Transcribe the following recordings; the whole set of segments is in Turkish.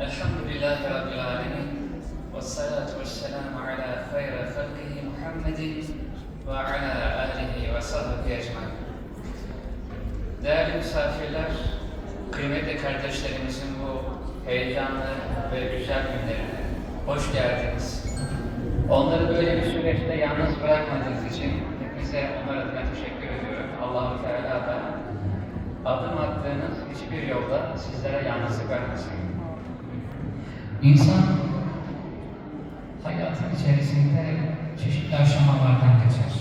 Elhamdülillahi Rabbil Alemin ve salatu ve selamu ala hayra halkihi Muhammedin ve ala alihi ve sahbihi ecmain. Değerli misafirler, kıymetli kardeşlerimizin bu heyecanlı ve güzel günlerine hoş geldiniz. Onları böyle bir süreçte yalnız bırakmadığınız için hepinize onlar adına teşekkür ediyorum. Allah-u Teala da adım attığınız hiçbir yolda sizlere yalnızlık vermesin. İnsan hayatın içerisinde çeşitli aşamalardan geçer.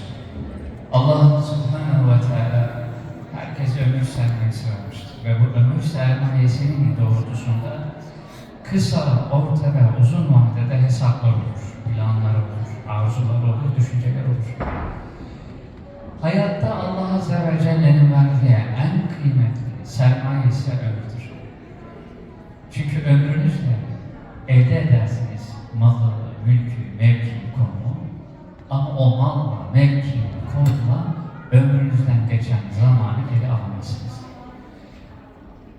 Allah subhanahu ve teala herkese ömür sermayesi vermiştir. Ve bu ömür sermayesinin doğrultusunda kısa, orta ve uzun vadede hesaplar olur, planlar olur, arzular olur, düşünceler olur. Hayatta Allah Azze ve Celle'nin verdiği en kıymetli sermayesi ömürdür. Çünkü ömrünüzle elde edersiniz malı, mülkü, mevki, konumu ama o malla, mevki, konumla ömrünüzden geçen zamanı geri alamazsınız.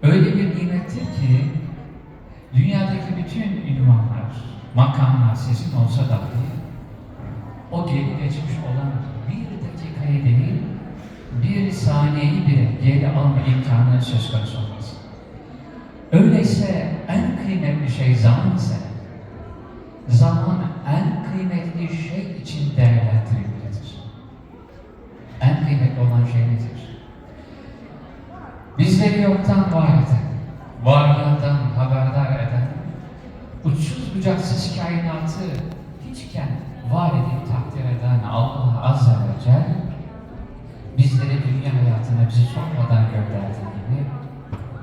Öyle bir nimettir ki dünyadaki bütün ünvanlar, makamlar sizin olsa dahi o geri geçmiş olan bir dakikayı değil, bir saniyeyi bile geri alma imkanı söz konusu olmaz. Öyleyse en kıymetli şey zaman ise, zaman en kıymetli şey için değerlendirilmelidir. En kıymetli olan şey nedir? Bizleri yoktan var eden, varlığından haberdar eden, uçsuz bucaksız kainatı hiçken var edip takdir eden Allah Azze ve Celle, bizleri dünya hayatına bizi sormadan gönderdiği gibi,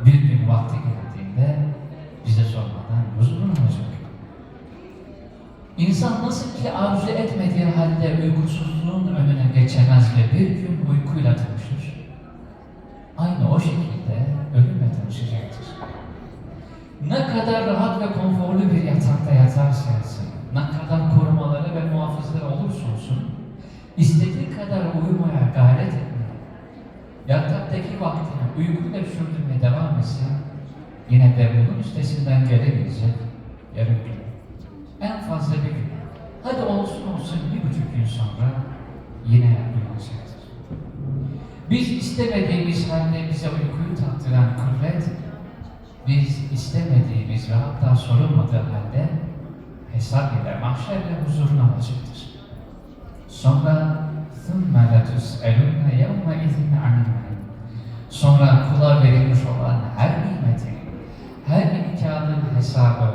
bir gün vakti geldiğinde bize sormadan huzuruna alacak. İnsan nasıl ki arzu etmediği halde uykusuzluğun önüne geçemez ve bir gün uykuyla tanışır, aynı o şekilde ölümle tanışacaktır. Ne kadar rahat ve konforlu bir yatakta yatarsa yatsın, ne kadar korumaları ve muhafızları olursa olsun, istediği kadar uyumaya gayret etmeye, yataktaki vaktini uykuyla sürdürmeye devam etsin, yine de bunun üstesinden gelemeyecek yarım gün. En fazla bir gün. Hadi olsun olsun bir buçuk gün sonra yine uyanacaktır. Biz istemediğimiz halde bize uykuyu tattıran kuvvet, biz istemediğimiz ve hatta sorulmadığı halde hesap ile mahşerle huzurunu alacaktır. Sonra ثُمَّ لَتُسْأَلُونَ يَوْمَئِذٍ عَنِ النَّعِيمِ Sonra kula verilmiş olan her nimetin, her imkanın hesabı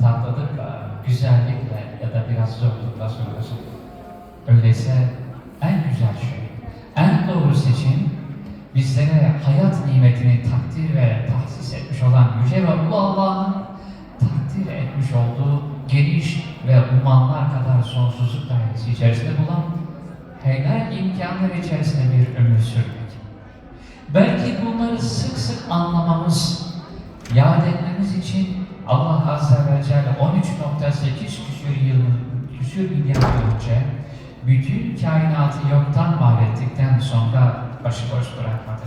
tatlılıkla, güzellikle ya da biraz zorlukla sorulacak. Öyleyse en güzel şey, en doğru seçim bizlere hayat nimetini takdir ve tahsis etmiş olan Yüce ve bu Allah'ın takdir etmiş olduğu geniş ve umanlar kadar sonsuzluk dairesi içerisinde bulan helal imkanlar içerisinde bir ömür sürmek. Belki bunları sık sık anlamamız, yad etmemiz için Allah Azze ve Celle 13.8 küsür yıl, küsür milyar yıl önce bütün kainatı yoktan var ettikten sonra başıboş bırakmadı.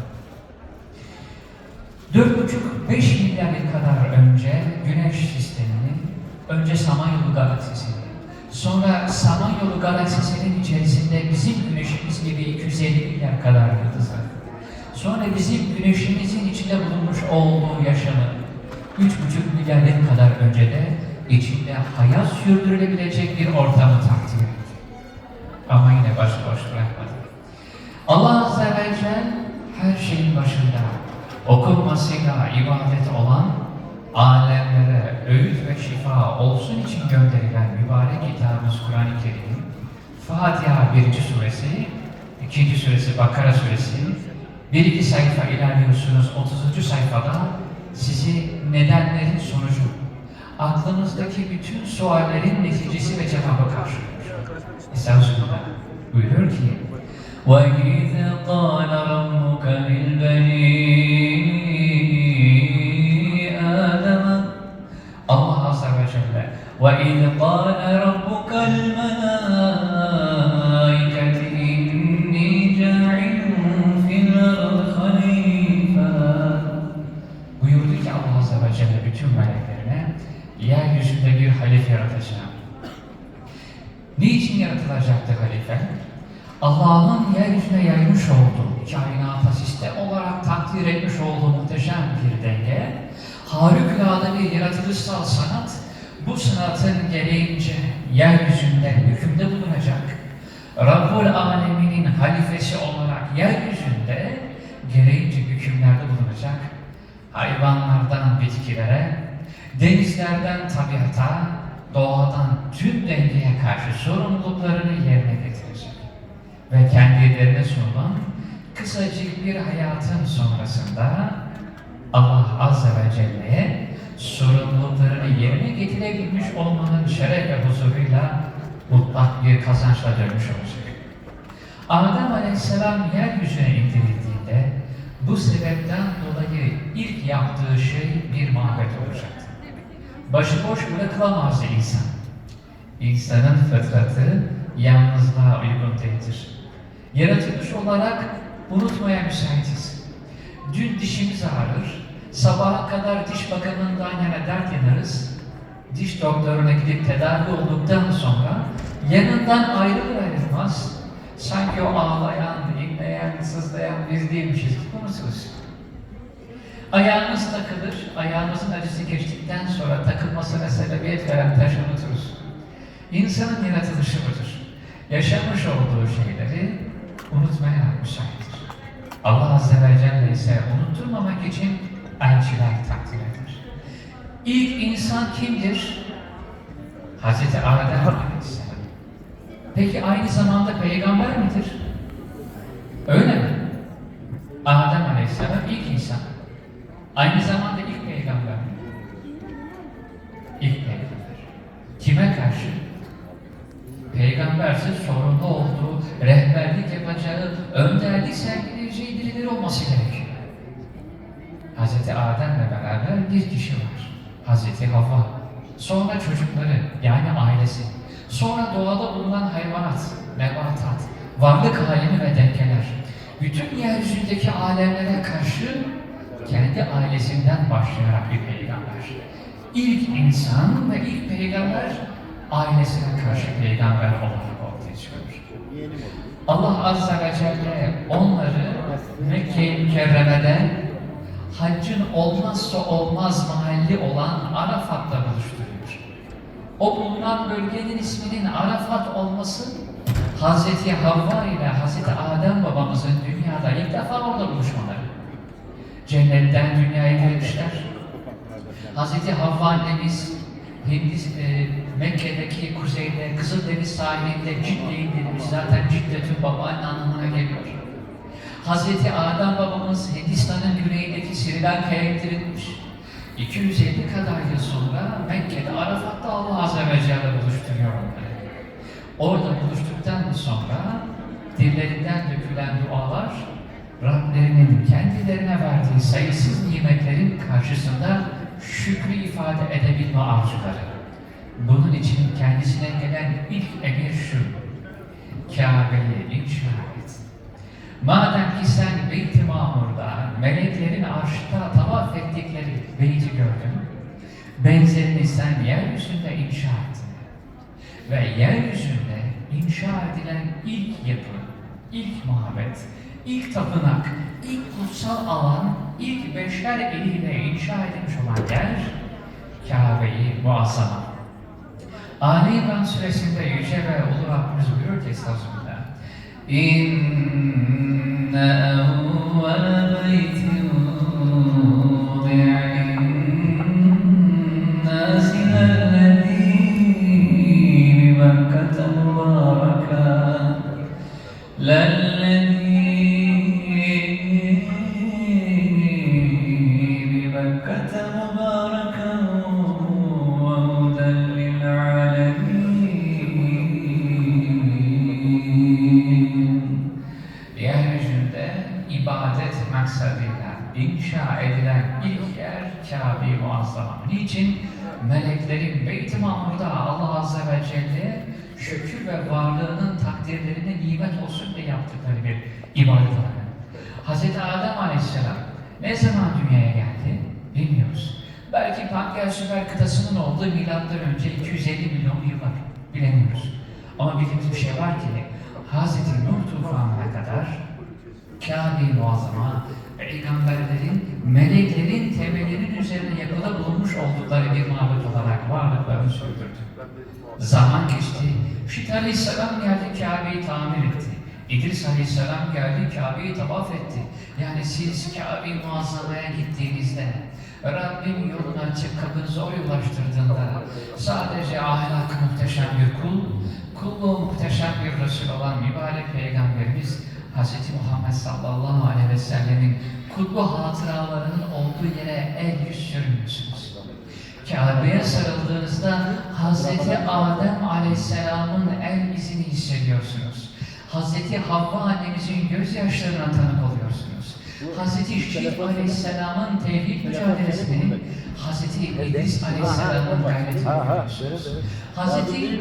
4,5-5 milyar yıl kadar önce Güneş sisteminin, önce Samanyolu galaksisini, sonra Samanyolu galaksisinin içerisinde bizim Güneşimiz gibi 250 milyar kadar yıldız var. Sonra bizim Güneşimizin içinde bulunmuş olduğu yaşamı 3,5 milyar yıl kadar önce de içinde hayat sürdürülebilecek bir ortamı takdir etti. Ama yine başıboş bırakmadı. Allah Azze ve Celle her şeyin başında okunmasıyla ibadet olan alemlere öğüt ve şifa olsun için gönderilen mübarek kitabımız Kur'an-ı Kerim Fatiha 1. suresi, 2. suresi Bakara suresi, bir iki sayfa ilerliyorsunuz 30. sayfada sizi nedenlerin sonucu, aklınızdaki bütün suallerin neticesi ve cevabı karşılıyor. Estağfirullah. Buyuruyor ki وَإِذْ قَالَ رَبُّكَ لِلْبَنِي آدَمَ Allah Azze ve Celle وَإِذْ قَالَ رَبُّكَ Allah'ın yeryüzüne yaymış olduğu, kainata sistem olarak takdir etmiş olduğu muhteşem bir denge, harikulade bir yaratılışsal sanat, bu sanatın gereğince yeryüzünde hükümde bulunacak, Rabbul Alemin'in halifesi olarak yeryüzünde gereğince hükümlerde bulunacak, hayvanlardan bitkilere, denizlerden tabiata, doğadan tüm dengeye karşı sorumluluklarını yerine getirecek. Ve kendilerine sunulan kısacık bir hayatın sonrasında Allah Azze ve Celle'ye sorumluluklarını yerine getirebilmiş olmanın şeref ve huzuruyla mutlak bir kazançla dönmüş olacak. Adem Aleyhisselam yeryüzüne indirildiğinde bu sebepten dolayı ilk yaptığı şey bir mabet olacaktı. Başıboş bırakılamazdı insan. İnsanın fıtratı yalnızlığa uygun değildir. Yaratılış olarak unutmaya müsaitiz. Dün dişimiz ağrır, sabaha kadar diş bakımından yana dert yanarız. Diş doktoruna gidip tedavi olduktan sonra yanından ayrılır ayrılmaz sanki o ağlayan, inleyen, sızlayan biz değilmişiz gibi unuturuz. Ayağımız takılır, ayağımızın acısı geçtikten sonra takılmasına sebebiyet veren taşı unuturuz. İnsanın yaratılışı budur. Yaşamış olduğu şeyleri unutmaya müsaittir. Allah Azze ve Celle ise unutturmamak için elçiler takdir eder. İlk insan kimdir? Hazreti Adem Aleyhisselam. Peki aynı zamanda peygamber midir? Öyle mi? Adem Aleyhisselam ilk insan. Aynı zamanda ilk peygamber mi? İlk peygamber. Kime karşı? Peygamberse sorumlu olduğu, rehberlik yapacağı, önderlik sergileyeceği birileri olması gerekiyor. Hazreti Adem'le beraber bir kişi var. Hazreti Havva. Sonra çocukları, yani ailesi. Sonra doğada bulunan hayvanat, nebatat, varlık alemi ve dengeler. Bütün yeryüzündeki alemlere karşı kendi ailesinden başlayarak bir peygamber. İlk insan ve ilk peygamber ailesine karşı peygamber olarak ortaya çıkıyor. Allah Azze ve Celle onları Mekke-i Mükerreme'de haccın olmazsa olmaz mahalli olan Arafat'ta buluşturuyor. O bulunan bölgenin isminin Arafat olması Hazreti Havva ile Hazreti Adem babamızın dünyada ilk defa orada buluşmaları. Cennetten dünyaya gelmişler. Hazreti Havva annemiz Hindis, e, Mekke'deki kuzeyde Kızıldeniz sahilinde Cidde indirilmiş. Zaten Cidde tüm babaanne anlamına geliyor. Hazreti Adem babamız Hindistan'ın güneyindeki Sri Lanka'ya indirilmiş. 250 kadar yıl sonra Mekke'de Arafat'ta Allah Azze ve Celle buluşturuyor onları. Orada buluştuktan sonra dillerinden dökülen dualar Rablerinin kendilerine verdiği sayısız nimetlerin karşısında şükrü ifade edebilme arzuları. Bunun için kendisine gelen ilk emir şu. Kabe'yi inşa et. Madem ki sen Beyt-i Mamur'da meleklerin arşta tavaf ettikleri beyti gördün, benzerini sen yeryüzünde inşa ettin. Ve yeryüzünde inşa edilen ilk yapı, ilk mabet, ilk tapınak, ilk kutsal alan, ilk beşer eliyle inşa edilmiş olan yer, Kabe'yi muazzama. Ali İmran suresinde Yüce ve Ulu Rabbimiz buyuruyor ki. إن أول بيت ibadet maksadıyla inşa edilen ilk yer Kabe-i Muazzama. Niçin? Meleklerin Beyt-i Mamur'da Allah Azze ve Celle şükür ve varlığının takdirlerine nimet olsun diye yaptıkları bir ibadet alanı. Hz. Adem Aleyhisselam ne zaman dünyaya geldi? Bilmiyoruz. Belki Pangeas Süper kıtasının olduğu milattan önce 250 milyon yıl var. Bilemiyoruz. Ama bildiğimiz bir şey var ki Hz. Nuh tufanına kadar Kabe-i Muazzama, peygamberlerin, meleklerin temelinin üzerine yapıda bulunmuş oldukları bir mabet olarak varlıklarını sürdürdü. Zaman geçti. Şit Aleyhisselam geldi Kabe'yi tamir etti. İdris Aleyhisselam geldi Kabe'yi tavaf etti. Yani siz Kabe-i Muazzama'ya gittiğinizde Rabbim yolunu açıp kapınıza o ulaştırdığında sadece ahlakı muhteşem bir kul, kulluğu muhteşem bir Resul olan mübarek Peygamberimiz Hz. Muhammed sallallahu aleyhi ve sellemin kutlu hatıralarının olduğu yere el yüz sürmüyorsunuz. Kabe'ye sarıldığınızda Hz. Adem Aleyhisselam'ın el izini hissediyorsunuz. Hz. Havva annemizin gözyaşlarına tanık oluyorsunuz. Hz. Şerif Aleyhisselam'ın tevhid mücadelesini, Hz. İdris Aleyhisselam'ın gayretini görüyorsunuz. Hz.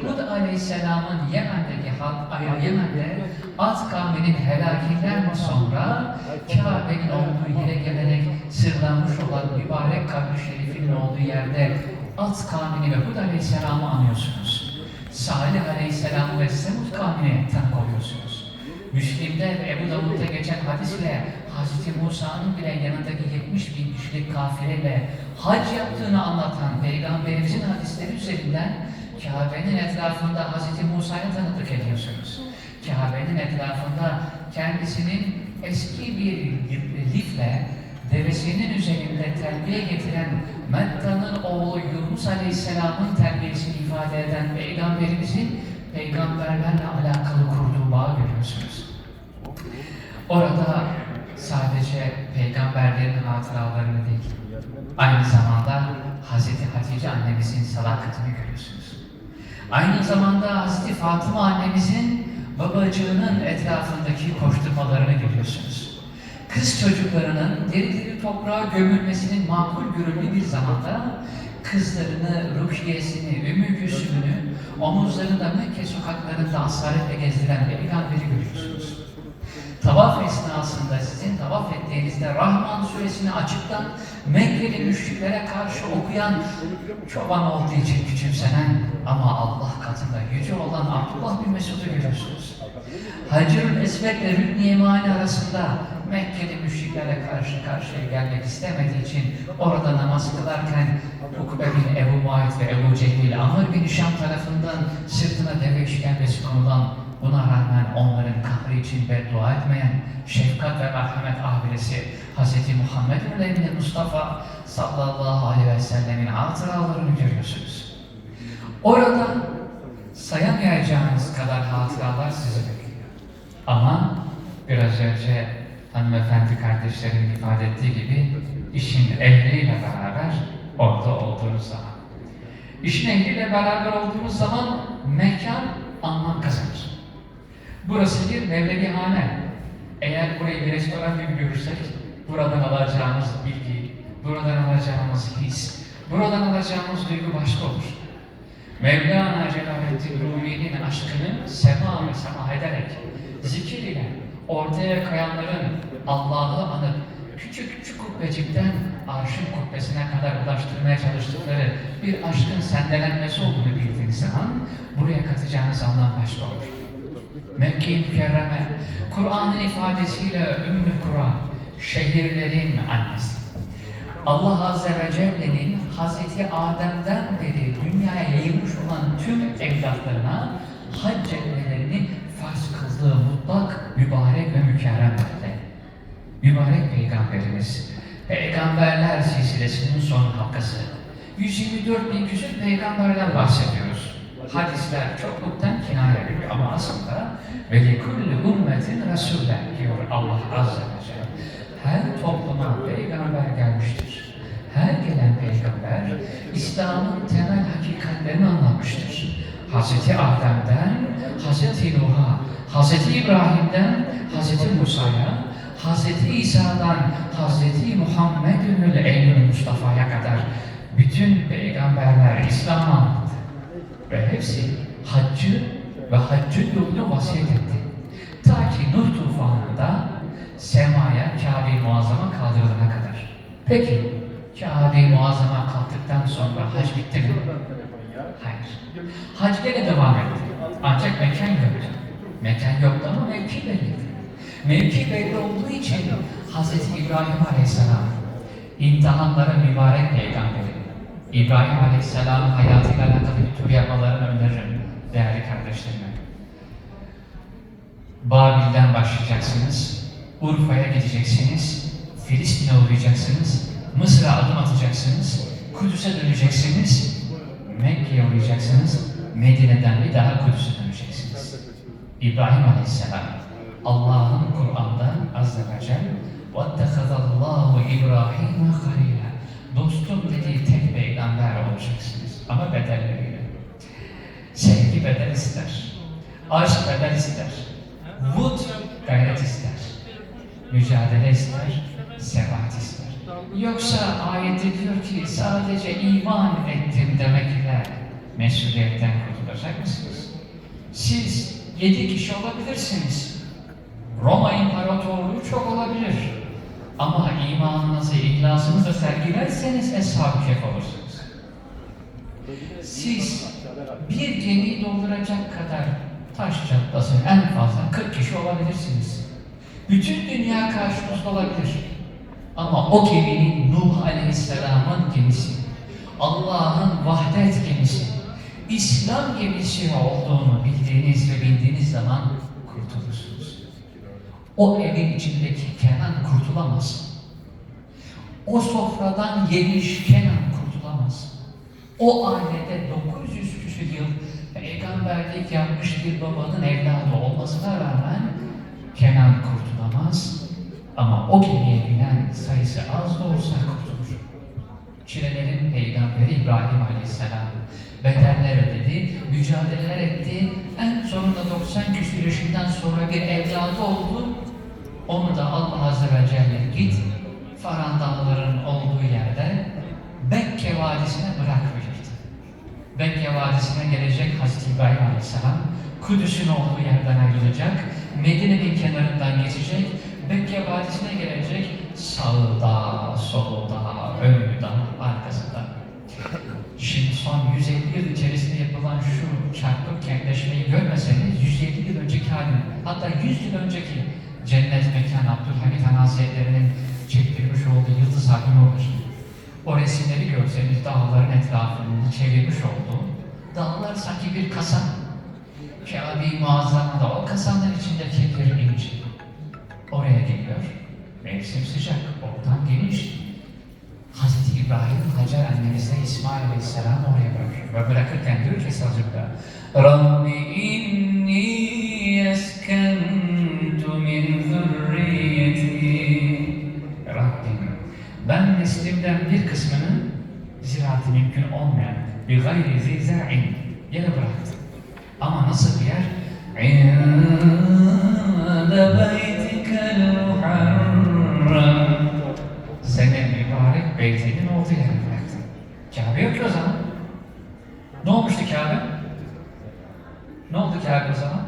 Hud Aleyhisselam'ın Yemen'deki halk, Yemen'de Ad kavminin helakinden sonra Kabe'nin olduğu yere gelerek sırlanmış olan mübarek kabri şerifinin olduğu yerde Ad kavmini ve Hud Aleyhisselam'ı anıyorsunuz. Salih Aleyhisselam ve Semud kavmine tanık oluyorsunuz. Müslim'de ve Ebu Davud'da geçen hadisle Hz. Musa'nın bile yanındaki 70 bin kişilik kafileyle hac yaptığını anlatan Peygamberimizin hadisleri üzerinden Kabe'nin etrafında Hz. Musa'ya tanıklık ediyorsunuz. Kabe'nin etrafında kendisinin eski bir lifle devesinin üzerinde terbiye getiren Metta'nın oğlu Yunus Aleyhisselam'ın terbiyesini ifade eden Peygamberimizin peygamberlerle alakalı kurduğu bağı görüyorsunuz. Orada sadece peygamberlerin hatıralarını değil, aynı zamanda Hazreti Hatice annemizin sadakatini görüyorsunuz. Aynı zamanda Hazreti Fatıma annemizin babacığının etrafındaki koşturmalarını görüyorsunuz. Kız çocuklarının deri deri toprağa gömülmesinin makul görüldüğü bir zamanda kızlarını, Rukiye'sini, Ümmü Gülsüm'ünü omuzlarında Mekke sokaklarında asaretle gezdiren peygamberi görüyorsunuz. Tavaf esnasında sizin tavaf ettiğinizde Rahman suresini açıktan Mekkeli müşriklere karşı okuyan çoban olduğu için küçümsenen ama Allah katında yüce olan Abdullah bin Mesud'u görüyorsunuz. Hacerül Esved ile Rükn Yemani arasında Mekkeli müşriklere karşı karşıya gelmek istemediği için orada namaz kılarken Ukbe bin Ebu Muayt ve Ebu Cehil Amr bin Şam tarafından sırtına deve işkembesi konulan Buna rağmen onların kahrı için beddua etmeyen şefkat ve merhamet abidesi Hz. Muhammed'in evinde Mustafa sallallahu aleyhi ve sellemin hatıralarını görüyorsunuz. Orada sayamayacağınız kadar hatıralar sizi bekliyor. Ama biraz önce hanımefendi kardeşlerin ifade ettiği gibi işin ehliyle beraber orada olduğunuz zaman. İşin ehliyle beraber olduğunuz zaman mekan anlam kazanır. Burası bir mevlevihane. Eğer burayı bir restoran gibi görürsek, buradan alacağımız bilgi, buradan alacağımız his, buradan alacağımız duygu başka olur. Mevlana Celaleddin Rumi'nin aşkını sema ve sema ederek, zikir ile ortaya koyanların Allah'ı anıp, küçük küçük kubbecikten arşın kubbesine kadar ulaştırmaya çalıştıkları bir aşkın sendelenmesi olduğunu bildiğiniz zaman, buraya katacağınız anlam başka olur. Mekke-i Mükerreme, Kur'an'ın ifadesiyle Ümmü Kur'an, şehirlerin annesi. Allah Azze ve Celle'nin Hazreti Adem'den beri dünyaya yayılmış olan tüm evlatlarına hac etmelerini farz kıldığı mutlak, mübarek ve mükerrem halde. Mübarek Peygamberimiz, Peygamberler silsilesinin son halkası. 124 bin küsur peygamberden bahsediyoruz. Hadisler çokluktan kinaya ediyor ama aslında ve likulli ümmetin Resul'e diyor Allah Azze ve Celle. Her topluma peygamber gelmiştir. Her gelen peygamber İslam'ın temel hakikatlerini anlatmıştır. Hazreti Adem'den Hazreti Nuh'a, Hazreti İbrahim'den Hazreti Musa'ya, Hazreti İsa'dan Hazreti Muhammed'ül Eylül Mustafa'ya kadar bütün peygamberler anlattı. Ve hepsi haccı ve haccın yolunu vasiyet etti. Ta ki Nuh tufanında semaya Kabe-i Muazzama kaldırılana kadar. Peki Kabe-i Muazzama attıktan sonra hac bitti mi? Hayır. Hac gene devam etti. Ancak mekan yoktu. Mekan yoktu ama mevki belliydi. Mevki belli olduğu için Hz. İbrahim Aleyhisselam imtihanlara mübarek peygamberi. İbrahim Aleyhisselam'ın hayatıyla alakalı bir tur yapmalarını öneririm değerli kardeşlerime. Babil'den başlayacaksınız, Urfa'ya gideceksiniz, Filistin'e uğrayacaksınız, Mısır'a adım atacaksınız, Kudüs'e döneceksiniz, Mekke'ye uğrayacaksınız, Medine'den bir daha Kudüs'e döneceksiniz. İbrahim Aleyhisselam, Allah'ın Kur'an'da Azze ve Celle وَاتَّخَذَ اللّٰهُ İbrahim'e خَلِيلًا Dostum dediği tek peygamber olacaksınız. Ama bedelleriyle. Sevgi bedel ister. Aşk bedel ister. Vut gayret ister. Mücadele ister. Sebat ister. Yoksa ayette diyor ki sadece iman ettim demekle mesuliyetten kurtulacak mısınız? Siz yedi kişi olabilirsiniz. Roma İmparatorluğu çok olabilir. Ama imanınızı, ihlasınızı sergilerseniz eshab-ı kef olursunuz. Siz bir gemiyi dolduracak kadar taş çatlasın en fazla 40 kişi olabilirsiniz. Bütün dünya karşınızda olabilir. Ama o geminin Nuh Aleyhisselam'ın gemisi, Allah'ın vahdet gemisi, İslam gemisi olduğunu bildiğiniz ve bildiğiniz zaman kurtulursunuz. O evin içindeki Kenan kurtulamaz. O sofradan yemiş Kenan kurtulamaz. O ailede 900 küsur yıl peygamberlik yapmış bir babanın evladı olmasına rağmen Kenan kurtulamaz. Ama o gemiye binen sayısı az da olsa kurtulur. Çilelerin peygamberi İbrahim Aleyhisselam bedeller ödedi, mücadeleler etti. En sonunda 90 küsur yaşından sonra bir evladı oldu. Onu da Allah Azze ve Celle git Faran dağlarının olduğu yerde Bekke Vadisi'ne bırak buyurdu. Bekke Vadisi'ne gelecek Hazreti İbrahim Aleyhisselam Kudüs'ün olduğu yerden ayrılacak, Medine'nin kenarından geçecek, Bekke Vadisi'ne gelecek, sağda, solda, önünde, arkasında. Şimdi son 150 yıl içerisinde yapılan şu çarpık kentleşmeyi görmeseniz 150 yıl önceki halini, hatta 100 yıl önceki cennet mekan Abdülhamit Han Hazretleri'nin çektirmiş olduğu yıldız hakkını olur. O resimleri görseniz dağların etrafını çevirmiş olduğu, dağlar sanki bir kasa. Kabe-i Muazzama'da o kasanın içindeki bir inci. Oraya geliyor. Mevsim sıcak, oradan geniş. Hazreti İbrahim, Hacer annemizle İsmail Aleyhisselam oraya bırakıyor. Ve bırakırken diyor ki sazında Rabbi inni neslimden bir kısmını ziraatı mümkün olmayan bir gayri ziza'in yere bıraktım. Ama nasıl bir yer? İnde beytikel muharram Senin mübarek beytinin olduğu yere bıraktım. Kabe yok ki o zaman. Ne olmuştu Kabe? Ne oldu Kabe o zaman?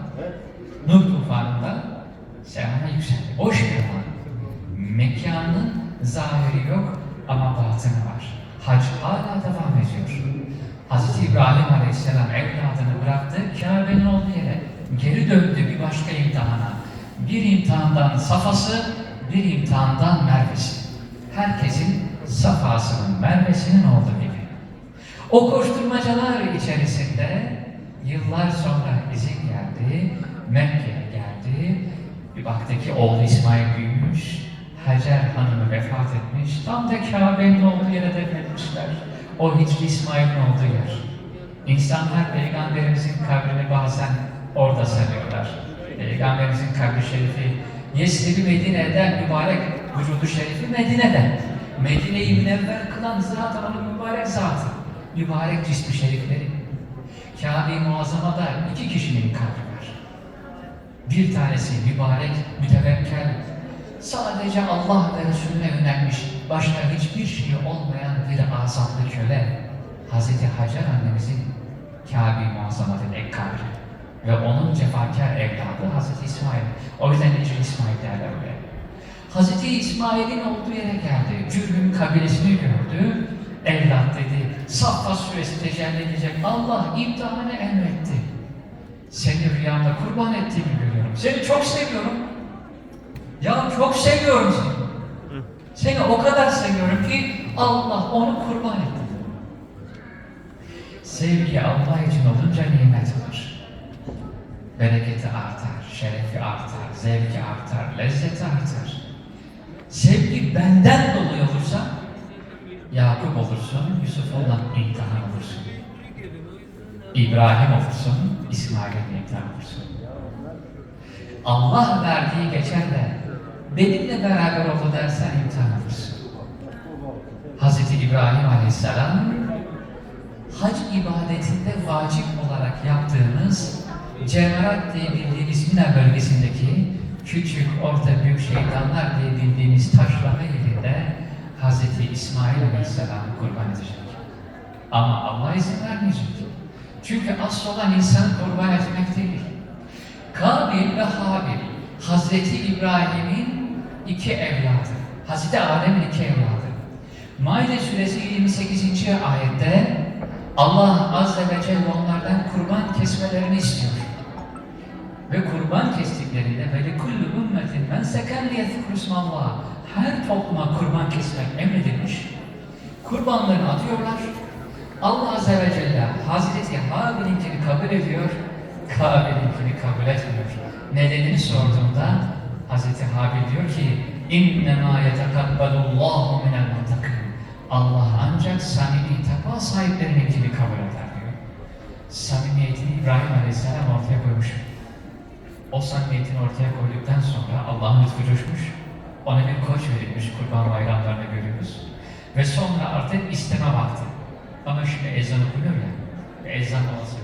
Nuh tufanında semana yükseldi. Boş bir alan. Mekanın zahiri yok batını var. Hac hala devam ediyor. Hz. İbrahim Aleyhisselam evladını bıraktı, Kabe'nin olduğu yere. Geri döndü bir başka imtihana. Bir imtihandan safası, bir imtihandan mervesi. Herkesin safasının, mervesinin olduğu gibi. O koşturmacalar içerisinde yıllar sonra izin geldi, Mekke'ye geldi. Bir baktı ki oğlu İsmail büyümüş, Hacer hanımı vefat etmiş. Tam da Kabe'nin olduğu yere defnetmişler. O Hicri İsmail'in olduğu yer. İnsanlar Peygamberimizin kabrini bazen orada sanıyorlar. Peygamberimizin kabri şerifi Yesrib'i Medine'den mübarek vücudu şerifi Medine'den. Medine'yi münevver kılan zaten onun mübarek zatı. Mübarek cismi şerifleri. Kabe-i Muazzama'da iki kişinin kabri var. Bir tanesi mübarek, mütevekkel, sadece Allah ve Resulüne yönelmiş, başka hiçbir şey olmayan bir azatlı köle, Hazreti Hacer annemizin Kabe-i Muazzama'nın ek ve onun cefakar evladı Hazreti İsmail. O yüzden Ecri İsmail derler oraya. Hazreti İsmail'in olduğu yere geldi. Cürhüm kabilesini gördü. evlat dedi. Saffat suresi tecelli edecek. Allah imtihanı emretti. Seni rüyamda kurban ettiğimi görüyorum. Seni çok seviyorum. Ya çok seviyorum seni. Seni o kadar seviyorum ki Allah onu kurban etti. Sevgi Allah için olunca nimet olur. Bereketi artar, şerefi artar, zevki artar, lezzeti artar. Sevgi benden dolayı olursa Yakup olursun, Yusuf olan imtihan olursun. İbrahim olursun, İsmail'in imtihan olursun. Allah verdiği geçer de benimle beraber oldu dersen imtihan olursun. Hazreti İbrahim Aleyhisselam hac ibadetinde vacip olarak yaptığımız Cemarat diye bildiğimiz Mina bölgesindeki küçük, orta, büyük şeytanlar diye bildiğimiz taşlama yerinde Hazreti İsmail Aleyhisselam kurban edecek. Ama Allah izin vermeyecek. Çünkü asıl olan insanı kurban etmek değil. Kabil ve Habil, Hazreti İbrahim'in iki evladı, Hazreti Adem'in iki evladı. Maide suresi 28. ayette Allah Azze ve Celle onlardan kurban kesmelerini istiyor. Ve kurban kestiklerinde ve likulli ümmetin men seken liyezkurusmallah her topluma kurban kesmek emredilmiş. Kurbanlarını atıyorlar. Allah Azze ve Celle Hazreti Habil'inkini kabul ediyor, Kabil'inkini kabul etmiyor. Nedenini sorduğumda Hazreti Habil diyor ki اِنَّمَا يَتَقَبَّلُ اللّٰهُ مِنَ الْمُتَّقِينَ Allah ancak samimi takva sahiplerinkini kabul eder diyor. Samimiyetini İbrahim Aleyhisselam ortaya koymuş. O samimiyetini ortaya koyduktan sonra Allah'ın lütfu coşmuş. Ona bir koç verilmiş kurban bayramlarında görüyoruz. Ve sonra artık isteme vakti. Ama şimdi ezan okunuyor ya. Ezan olsun.